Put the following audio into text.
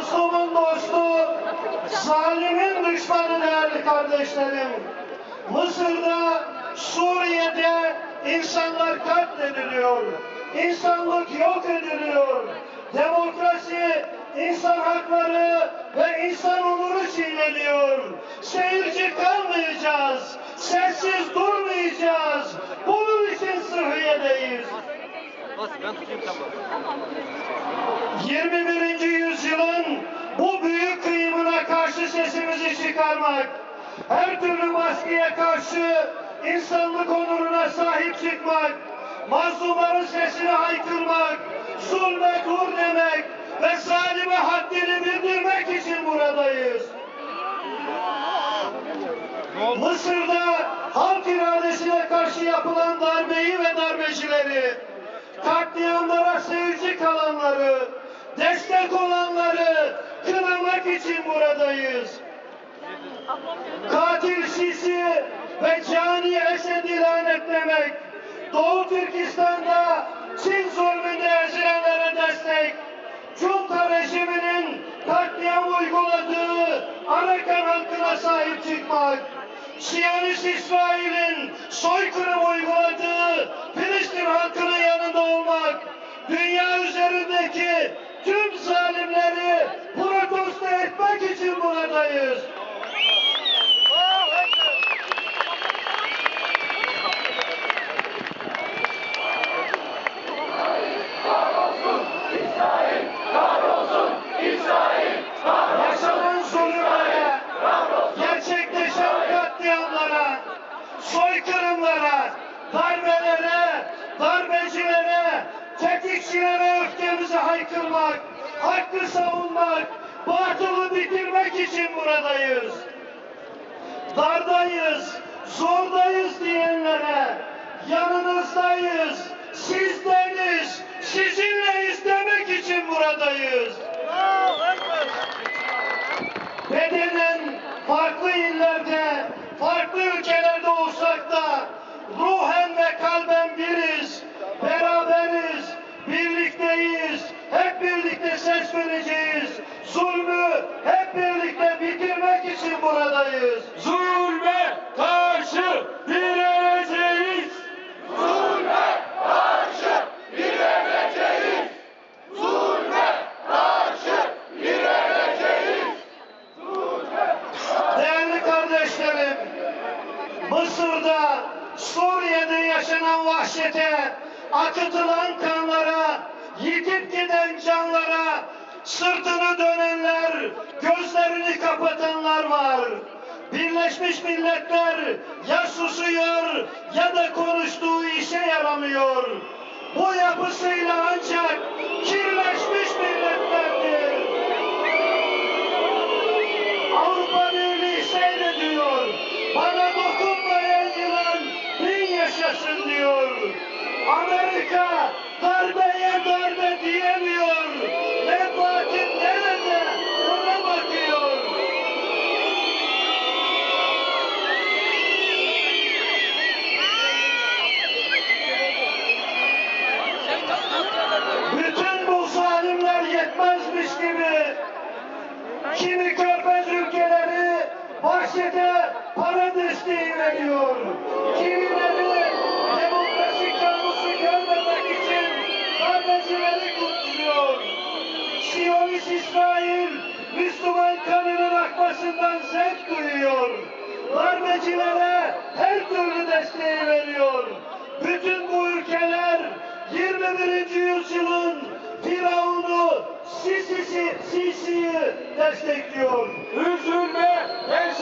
mazlumun dostu, zalimin düşmanı değerli kardeşlerim. Mısır'da, Suriye'de insanlar katlediliyor. İnsanlık yok ediliyor. Demokrasi, insan hakları ve insan onuru çiğneniyor. Seyirci kalmayacağız. Sessiz durmayacağız. Bunun için Sıhhiye'deyiz. Bas ben tutayım tamam. 21. çıkarmak, her türlü baskıya karşı insanlık onuruna sahip çıkmak, mazlumların sesini haykırmak, zulme dur demek ve zalime haddini bildirmek için buradayız. Mısır'da halk iradesine karşı yapılan darbeyi ve darbecileri, katliamlara seyirci kalanları, destek olanları kınamak için buradayız. Katil Sisi ve cani Esed'i lanetlemek, Doğu Türkistan'da Çin zulmünde ezilenlere destek, Junta rejiminin katliam uyguladığı Arakan halkına sahip çıkmak, Siyonist İsrail'in soykırım uyguladığı soykırımlara, darbelere, darbecilere, tetikçilere öfkemizi haykırmak, hakkı savunmak, batılı bitirmek için buradayız. Dardayız, zordayız diyenlere yanınızdayız, sizdeniz, sizinleyiz demek için buradayız. Bedenen farklı illerde, farklı ülkelerde olsak da ruhen ve kalben biriz, beraberiz, birlikteyiz, hep birlikte ses vereceğiz. Zulmü hep birlikte bitirmek için buradayız. Zulme karşı direneceğiz. Zulme karşı direneceğiz. Zulme karşı direneceğiz. Değerli kardeşlerim, Mısır'da, Suriye'de yaşanan vahşete, akıtılan kanlara, yitip giden canlara, sırtını dönenler, gözlerini kapatanlar var. Birleşmiş Milletler ya susuyor ya da konuştuğu işe yaramıyor. Bu yapısıyla ancak yaşasın diyor. Amerika darbeye darbe diyemiyor. Menfaatin nerede? Ona bakıyor. Bütün bu zalimler yetmezmiş gibi kimi körfez ülkeleri vahşete para desteği veriyor. Kimileri darbecileri kutluyor. Siyonist İsrail Müslüman kanının akmasından zevk duyuyor. Darbecilere her türlü desteği veriyor. Bütün bu ülkeler 21. yüzyılın Firavun'u Sisi'yi destekliyor. Üzülme, pes